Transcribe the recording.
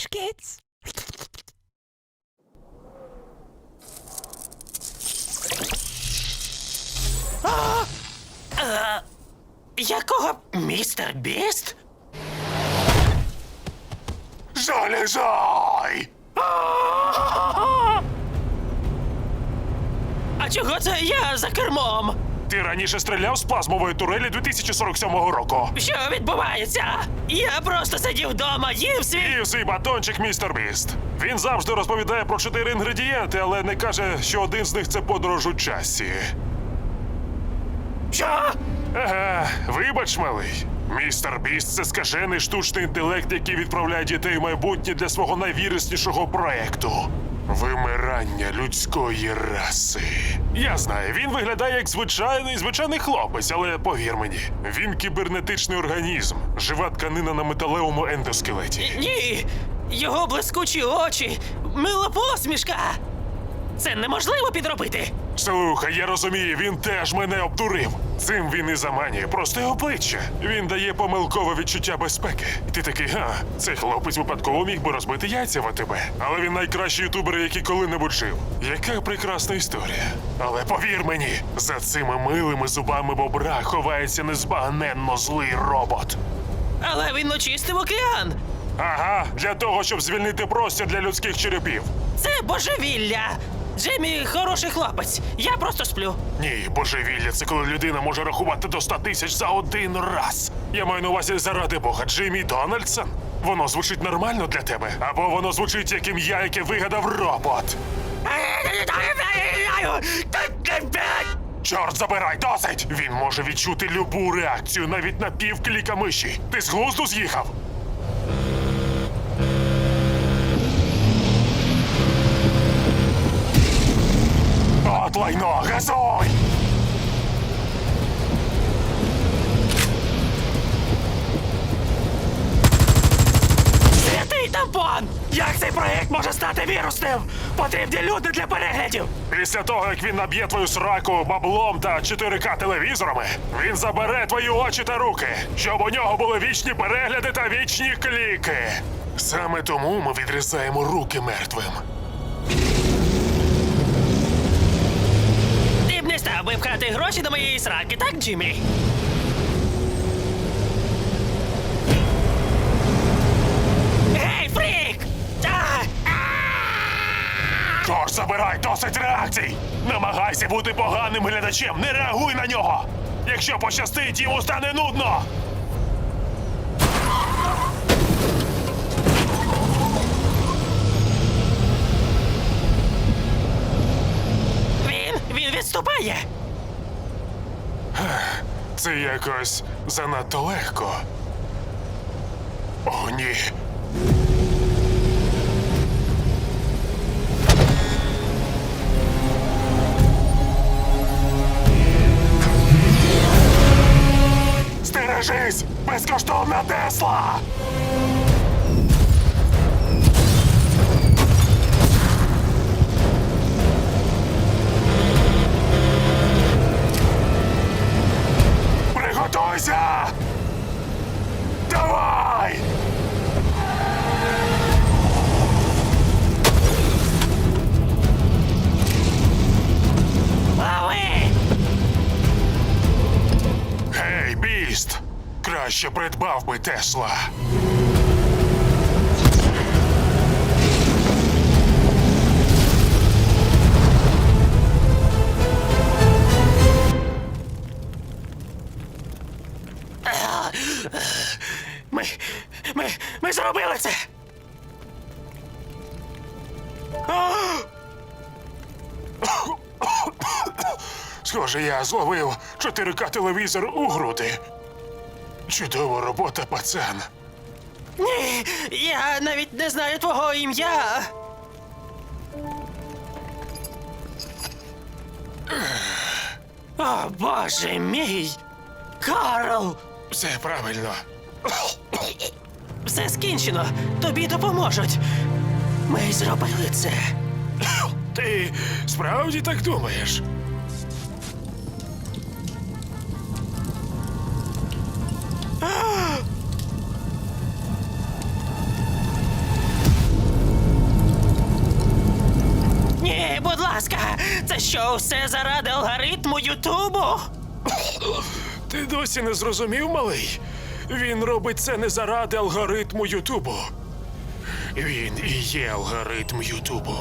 Trash kids. Якого містер Біст? Залізай! А чого це я за кермом? Ти раніше стріляв з плазмової турелі 2047 року. Що відбувається? Я просто сидів вдома, їв свій. І свій батончик містер Біст. Він завжди розповідає про чотири інгредієнти, але не каже, що один з них це подорож у часі. Що? Ага, вибач, малий. Містер Біст це скажений штучний інтелект, який відправляє дітей в майбутнє для свого найвіруснішого проекту. Вимирання людської раси. Я знаю, він виглядає як звичайний звичайний хлопець, але повір мені, він кібернетичний організм, жива тканина на металевому ендоскелеті. Ні. Його блискучі очі, мила посмішка. Це неможливо підробити. Слухай, я розумію, він теж мене обдурив. Цим він і заманює просто обличчя. Він дає помилкове відчуття безпеки. І ти такий, га, цей хлопець випадково міг би розбити яйця в тебе. Але він найкращий ютубер, який коли-небудь жив. Яка прекрасна історія. Але повір мені, за цими милими зубами бобра ховається незбагненно злий робот. Але він очистив океан. Ага, для того, щоб звільнити простір для людських черепів. Це божевілля. Джемі хороший хлопець. Я просто сплю. Ні, божевілля, це коли людина може рахувати до 100 тисяч за один раз. Я маю на увазі заради Бога, Джиммі Дональдсон. Воно звучить нормально для тебе, або воно звучить як ім'я, яке вигадав робот. Чорт забирай, досить! Він може відчути любу реакцію, навіть на півкліка миші. Ти з глузду з'їхав? От лайно, газуй! Святий тампон! Як цей проект може стати вірусним? Потрібні люди для переглядів. Після того, як він наб'є твою сраку баблом та 4К телевізорами, він забере твої очі та руки, щоб у нього були вічні перегляди та вічні кліки. Саме тому ми відрізаємо руки мертвим. Гроші до моєї сраки, так, Джиммі? Гей, фрік! А! Чорт, забирай досить реакцій! Намагайся бути поганим глядачем, не реагуй на нього! Якщо пощастить, йому стане нудно! Він, він відступає. Це якось занадто легко. О, ні. Стережись! Безкоштовна Тесла! Краще придбав би Тесла. Ми. Ми. Ми зробили це! Схоже, я зловив 4К телевізор у груди. Чудова робота, пацан. Ні, я навіть не знаю твого ім'я. О, боже мій! Карл! Все правильно. Все скінчено. Тобі допоможуть. Ми зробили це. Ти справді так думаєш? Ні, будь ласка, це що все заради алгоритму Ютубу? Ти досі не зрозумів, малий? Він робить це не заради алгоритму Ютубу. Він і є алгоритм Ютубу.